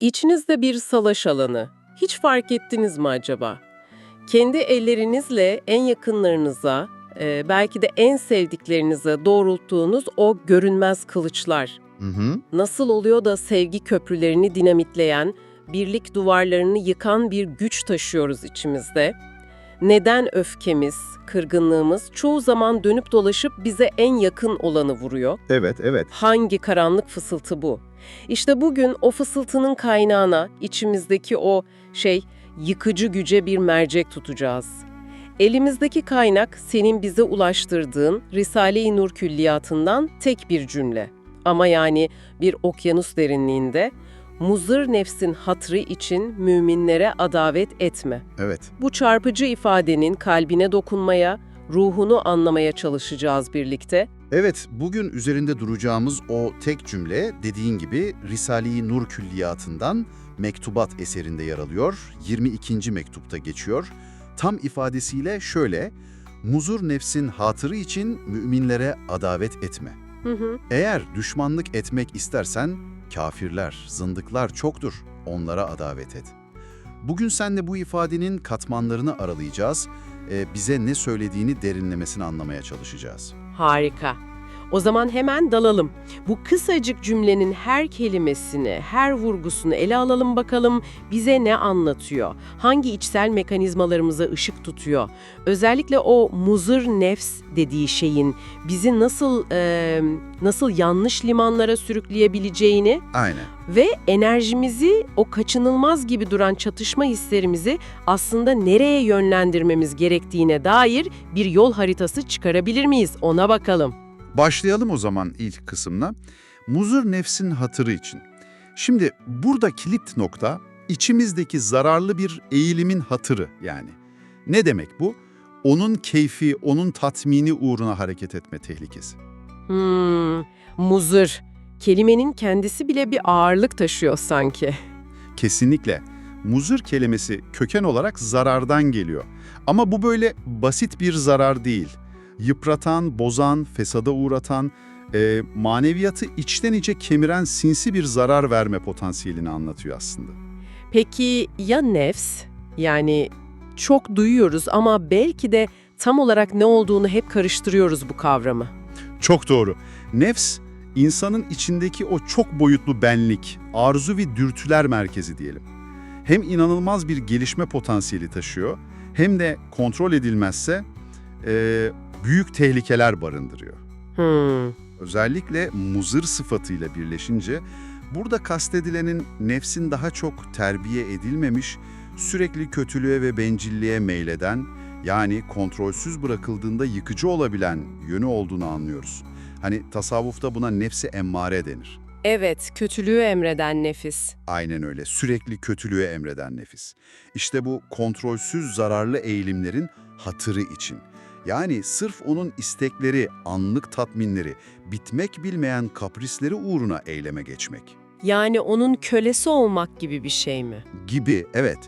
İçinizde bir salaş alanı. Hiç fark ettiniz mi acaba? Kendi ellerinizle en yakınlarınıza, e, belki de en sevdiklerinize doğrulttuğunuz o görünmez kılıçlar. Hı hı. Nasıl oluyor da sevgi köprülerini dinamitleyen, birlik duvarlarını yıkan bir güç taşıyoruz içimizde? Neden öfkemiz, kırgınlığımız çoğu zaman dönüp dolaşıp bize en yakın olanı vuruyor? Evet, evet. Hangi karanlık fısıltı bu? İşte bugün o fısıltının kaynağına, içimizdeki o şey, yıkıcı güce bir mercek tutacağız. Elimizdeki kaynak senin bize ulaştırdığın Risale-i Nur külliyatından tek bir cümle. Ama yani bir okyanus derinliğinde, muzır nefsin hatrı için müminlere adavet etme. Evet. Bu çarpıcı ifadenin kalbine dokunmaya, ruhunu anlamaya çalışacağız birlikte. Evet, bugün üzerinde duracağımız o tek cümle dediğin gibi Risale-i Nur külliyatından Mektubat eserinde yer alıyor. 22. mektupta geçiyor. Tam ifadesiyle şöyle, Muzur nefsin hatırı için müminlere adavet etme. Hı hı. Eğer düşmanlık etmek istersen kafirler, zındıklar çoktur. Onlara adavet et. Bugün seninle bu ifadenin katmanlarını aralayacağız. Ee, bize ne söylediğini derinlemesine anlamaya çalışacağız. Harika. O zaman hemen dalalım. Bu kısacık cümlenin her kelimesini, her vurgusunu ele alalım bakalım bize ne anlatıyor? Hangi içsel mekanizmalarımıza ışık tutuyor? Özellikle o muzır nefs dediği şeyin bizi nasıl e, nasıl yanlış limanlara sürükleyebileceğini Aynen. ve enerjimizi o kaçınılmaz gibi duran çatışma hislerimizi aslında nereye yönlendirmemiz gerektiğine dair bir yol haritası çıkarabilir miyiz? Ona bakalım. Başlayalım o zaman ilk kısımla. Muzur nefsin hatırı için. Şimdi burada kilit nokta içimizdeki zararlı bir eğilimin hatırı yani. Ne demek bu? Onun keyfi, onun tatmini uğruna hareket etme tehlikesi. Hmm, muzır. Kelimenin kendisi bile bir ağırlık taşıyor sanki. Kesinlikle. Muzur kelimesi köken olarak zarardan geliyor. Ama bu böyle basit bir zarar değil. Yıpratan, bozan, fesada uğratan, e, maneviyatı içten içe kemiren sinsi bir zarar verme potansiyelini anlatıyor aslında. Peki ya nefs? Yani çok duyuyoruz ama belki de tam olarak ne olduğunu hep karıştırıyoruz bu kavramı. Çok doğru. Nefs, insanın içindeki o çok boyutlu benlik, arzu ve dürtüler merkezi diyelim. Hem inanılmaz bir gelişme potansiyeli taşıyor, hem de kontrol edilmezse e, büyük tehlikeler barındırıyor. Hmm, Özellikle muzır sıfatıyla birleşince, burada kastedilenin nefsin daha çok terbiye edilmemiş, sürekli kötülüğe ve bencilliğe meyleden, yani kontrolsüz bırakıldığında yıkıcı olabilen yönü olduğunu anlıyoruz. Hani tasavvufta buna nefsi emmare denir. Evet, kötülüğü emreden nefis. Aynen öyle, sürekli kötülüğe emreden nefis. İşte bu kontrolsüz zararlı eğilimlerin hatırı için. Yani sırf onun istekleri, anlık tatminleri, bitmek bilmeyen kaprisleri uğruna eyleme geçmek. Yani onun kölesi olmak gibi bir şey mi? Gibi, evet.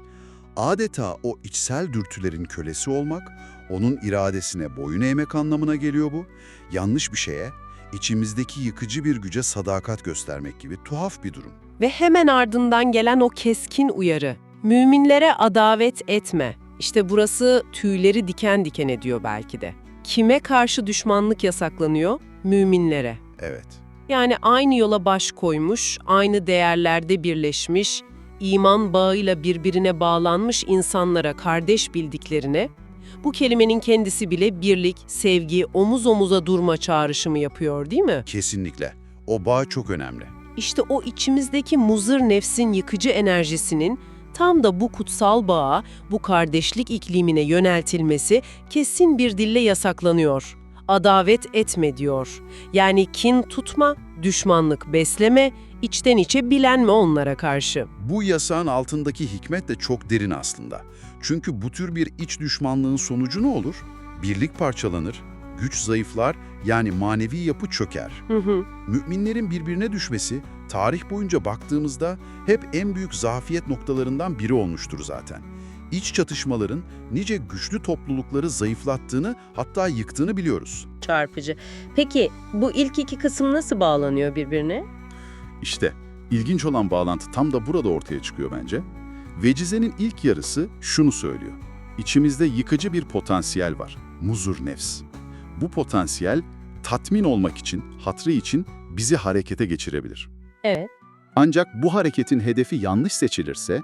Adeta o içsel dürtülerin kölesi olmak, onun iradesine boyun eğmek anlamına geliyor bu. Yanlış bir şeye, içimizdeki yıkıcı bir güce sadakat göstermek gibi tuhaf bir durum. Ve hemen ardından gelen o keskin uyarı. Müminlere adavet etme. İşte burası tüyleri diken diken ediyor belki de. Kime karşı düşmanlık yasaklanıyor? Müminlere. Evet. Yani aynı yola baş koymuş, aynı değerlerde birleşmiş, iman bağıyla birbirine bağlanmış insanlara kardeş bildiklerine, bu kelimenin kendisi bile birlik, sevgi, omuz omuza durma çağrışımı yapıyor değil mi? Kesinlikle. O bağ çok önemli. İşte o içimizdeki muzır nefsin yıkıcı enerjisinin tam da bu kutsal bağa, bu kardeşlik iklimine yöneltilmesi kesin bir dille yasaklanıyor. Adavet etme diyor. Yani kin tutma, düşmanlık besleme, içten içe bilenme onlara karşı. Bu yasağın altındaki hikmet de çok derin aslında. Çünkü bu tür bir iç düşmanlığın sonucu ne olur? Birlik parçalanır, güç zayıflar, yani manevi yapı çöker. Hı hı. Müminlerin birbirine düşmesi, tarih boyunca baktığımızda hep en büyük zafiyet noktalarından biri olmuştur zaten. İç çatışmaların nice güçlü toplulukları zayıflattığını hatta yıktığını biliyoruz. Çarpıcı. Peki bu ilk iki kısım nasıl bağlanıyor birbirine? İşte İlginç olan bağlantı tam da burada ortaya çıkıyor bence. Vecize'nin ilk yarısı şunu söylüyor. İçimizde yıkıcı bir potansiyel var. Muzur nefs. Bu potansiyel tatmin olmak için, hatrı için bizi harekete geçirebilir. Evet. Ancak bu hareketin hedefi yanlış seçilirse,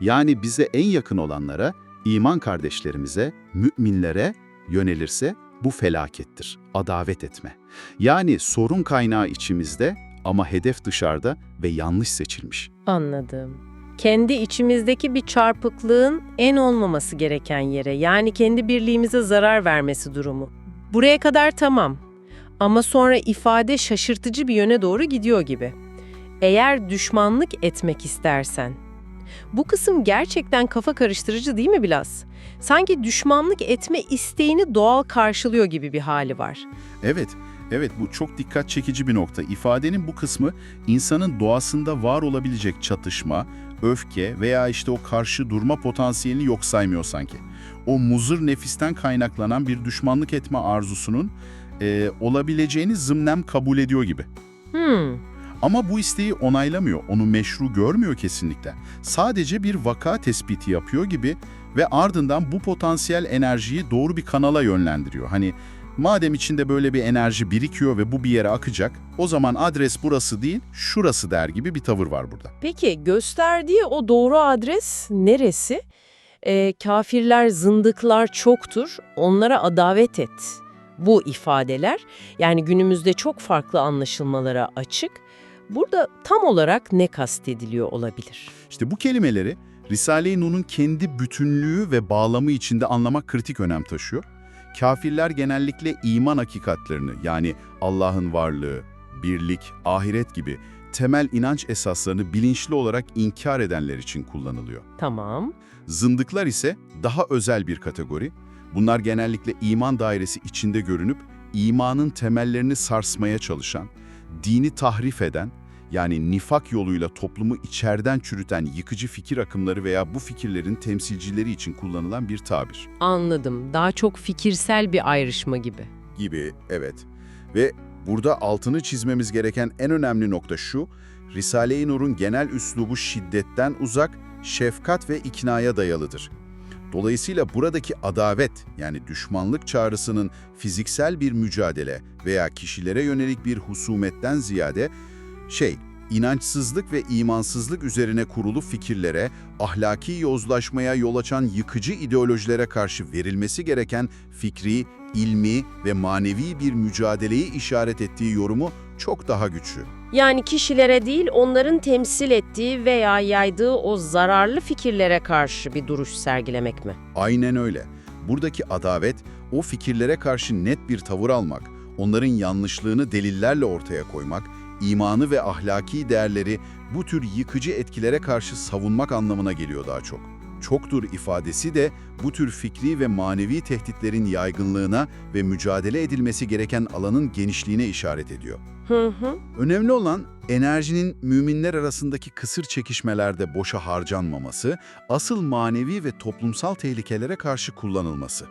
yani bize en yakın olanlara, iman kardeşlerimize, müminlere yönelirse bu felakettir, adavet etme. Yani sorun kaynağı içimizde ama hedef dışarıda ve yanlış seçilmiş. Anladım. Kendi içimizdeki bir çarpıklığın en olmaması gereken yere, yani kendi birliğimize zarar vermesi durumu. Buraya kadar tamam. Ama sonra ifade şaşırtıcı bir yöne doğru gidiyor gibi. Eğer düşmanlık etmek istersen. Bu kısım gerçekten kafa karıştırıcı değil mi biraz? Sanki düşmanlık etme isteğini doğal karşılıyor gibi bir hali var. Evet, evet bu çok dikkat çekici bir nokta. İfadenin bu kısmı insanın doğasında var olabilecek çatışma, öfke veya işte o karşı durma potansiyelini yok saymıyor sanki. O muzır nefisten kaynaklanan bir düşmanlık etme arzusunun e, olabileceğini zımnem kabul ediyor gibi. Hmm, Ama bu isteği onaylamıyor, onu meşru görmüyor kesinlikle. Sadece bir vaka tespiti yapıyor gibi ve ardından bu potansiyel enerjiyi doğru bir kanala yönlendiriyor. Hani madem içinde böyle bir enerji birikiyor ve bu bir yere akacak, o zaman adres burası değil, şurası der gibi bir tavır var burada. Peki gösterdiği o doğru adres neresi? Ee, kafirler, zındıklar çoktur, onlara adavet et. Bu ifadeler yani günümüzde çok farklı anlaşılmalara açık. Burada tam olarak ne kastediliyor olabilir? İşte bu kelimeleri Risale-i Nur'un kendi bütünlüğü ve bağlamı içinde anlamak kritik önem taşıyor. Kafirler genellikle iman hakikatlerini yani Allah'ın varlığı, birlik, ahiret gibi temel inanç esaslarını bilinçli olarak inkar edenler için kullanılıyor. Tamam. Zındıklar ise daha özel bir kategori. Bunlar genellikle iman dairesi içinde görünüp imanın temellerini sarsmaya çalışan, dini tahrif eden, yani nifak yoluyla toplumu içeriden çürüten yıkıcı fikir akımları veya bu fikirlerin temsilcileri için kullanılan bir tabir. Anladım. Daha çok fikirsel bir ayrışma gibi. Gibi, evet. Ve burada altını çizmemiz gereken en önemli nokta şu, Risale-i Nur'un genel üslubu şiddetten uzak, şefkat ve iknaya dayalıdır. Dolayısıyla buradaki adavet yani düşmanlık çağrısının fiziksel bir mücadele veya kişilere yönelik bir husumetten ziyade şey, inançsızlık ve imansızlık üzerine kurulu fikirlere, ahlaki yozlaşmaya yol açan yıkıcı ideolojilere karşı verilmesi gereken fikri, ilmi ve manevi bir mücadeleyi işaret ettiği yorumu çok daha güçlü. Yani kişilere değil onların temsil ettiği veya yaydığı o zararlı fikirlere karşı bir duruş sergilemek mi? Aynen öyle. Buradaki adavet, o fikirlere karşı net bir tavır almak, onların yanlışlığını delillerle ortaya koymak, imanı ve ahlaki değerleri bu tür yıkıcı etkilere karşı savunmak anlamına geliyor daha çok. Çoktur ifadesi de bu tür fikri ve manevi tehditlerin yaygınlığına ve mücadele edilmesi gereken alanın genişliğine işaret ediyor. Hı hı. Önemli olan enerjinin müminler arasındaki kısır çekişmelerde boşa harcanmaması, asıl manevi ve toplumsal tehlikelere karşı kullanılması.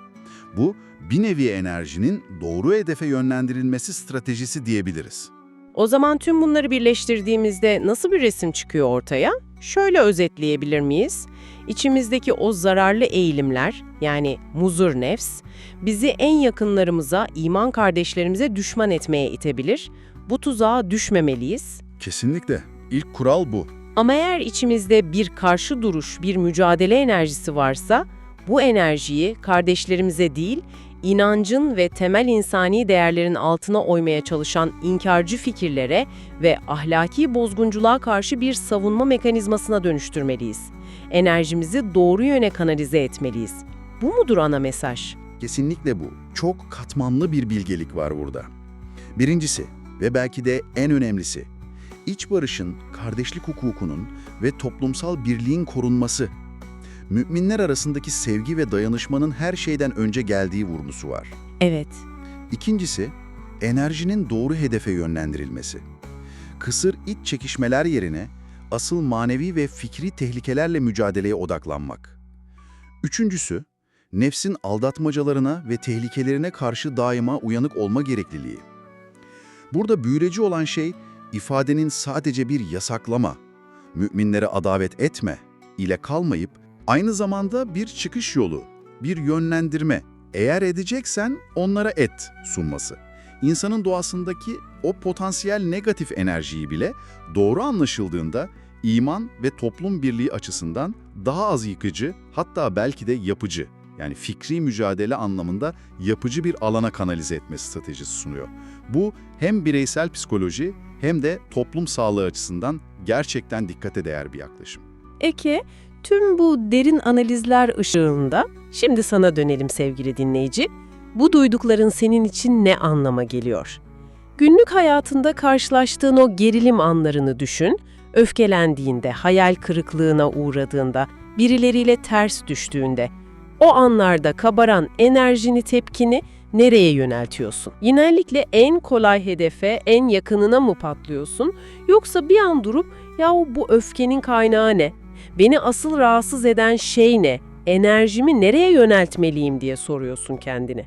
Bu, bir nevi enerjinin doğru hedefe yönlendirilmesi stratejisi diyebiliriz. O zaman tüm bunları birleştirdiğimizde nasıl bir resim çıkıyor ortaya? Şöyle özetleyebilir miyiz? İçimizdeki o zararlı eğilimler, yani muzur nefs, bizi en yakınlarımıza, iman kardeşlerimize düşman etmeye itebilir. Bu tuzağa düşmemeliyiz. Kesinlikle. İlk kural bu. Ama eğer içimizde bir karşı duruş, bir mücadele enerjisi varsa, bu enerjiyi kardeşlerimize değil, inancın ve temel insani değerlerin altına oymaya çalışan inkarcı fikirlere ve ahlaki bozgunculuğa karşı bir savunma mekanizmasına dönüştürmeliyiz. Enerjimizi doğru yöne kanalize etmeliyiz. Bu mudur ana mesaj? Kesinlikle bu. Çok katmanlı bir bilgelik var burada. Birincisi ve belki de en önemlisi, iç barışın, kardeşlik hukukunun ve toplumsal birliğin korunması. Müminler arasındaki sevgi ve dayanışmanın her şeyden önce geldiği vurgusu var. Evet, İkincisi, enerjinin doğru hedefe yönlendirilmesi. Kısır iç çekişmeler yerine asıl manevi ve fikri tehlikelerle mücadeleye odaklanmak. Üçüncüsü, nefsin aldatmacalarına ve tehlikelerine karşı daima uyanık olma gerekliliği. Burada büyüleci olan şey, ifadenin sadece bir yasaklama, müminlere adavet etme ile kalmayıp aynı zamanda bir çıkış yolu, bir yönlendirme, eğer edeceksen onlara et sunması. İnsanın doğasındaki o potansiyel negatif enerjiyi bile doğru anlaşıldığında iman ve toplum birliği açısından daha az yıkıcı, hatta belki de yapıcı, yani fikri mücadele anlamında yapıcı bir alana kanalize etme stratejisi sunuyor. Bu hem bireysel psikoloji hem de toplum sağlığı açısından gerçekten dikkate değer bir yaklaşım. Eke, tüm bu derin analizler ışığında şimdi sana dönelim sevgili dinleyici. Bu duydukların senin için ne anlama geliyor? Günlük hayatında karşılaştığın o gerilim anlarını düşün. Öfkelendiğinde, hayal kırıklığına uğradığında, birileriyle ters düştüğünde, o anlarda kabaran enerjini, tepkini nereye yöneltiyorsun? Genellikle en kolay hedefe, en yakınına mı patlıyorsun? Yoksa bir an durup, yahu bu öfkenin kaynağı ne? Beni asıl rahatsız eden şey ne? Enerjimi nereye yöneltmeliyim diye soruyorsun kendine.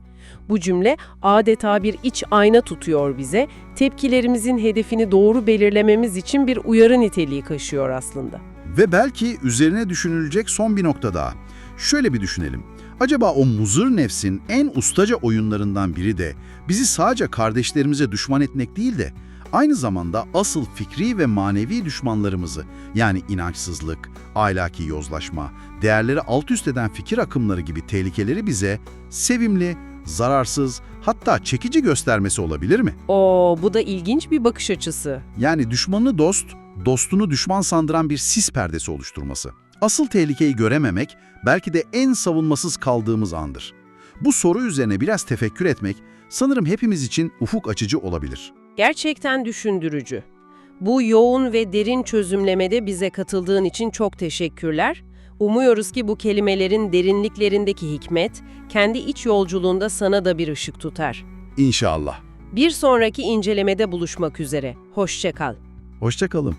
Bu cümle adeta bir iç ayna tutuyor bize, tepkilerimizin hedefini doğru belirlememiz için bir uyarı niteliği kaşıyor aslında. Ve belki üzerine düşünülecek son bir nokta daha. Şöyle bir düşünelim. Acaba o muzır nefsin en ustaca oyunlarından biri de bizi sadece kardeşlerimize düşman etmek değil de aynı zamanda asıl fikri ve manevi düşmanlarımızı yani inançsızlık, ahlaki yozlaşma, değerleri alt üst eden fikir akımları gibi tehlikeleri bize sevimli, zararsız hatta çekici göstermesi olabilir mi? Oo, bu da ilginç bir bakış açısı. Yani düşmanını dost, dostunu düşman sandıran bir sis perdesi oluşturması. Asıl tehlikeyi görememek belki de en savunmasız kaldığımız andır. Bu soru üzerine biraz tefekkür etmek sanırım hepimiz için ufuk açıcı olabilir. Gerçekten düşündürücü. Bu yoğun ve derin çözümlemede bize katıldığın için çok teşekkürler. Umuyoruz ki bu kelimelerin derinliklerindeki hikmet, kendi iç yolculuğunda sana da bir ışık tutar. İnşallah. Bir sonraki incelemede buluşmak üzere. Hoşça kal. Hoşçakalın.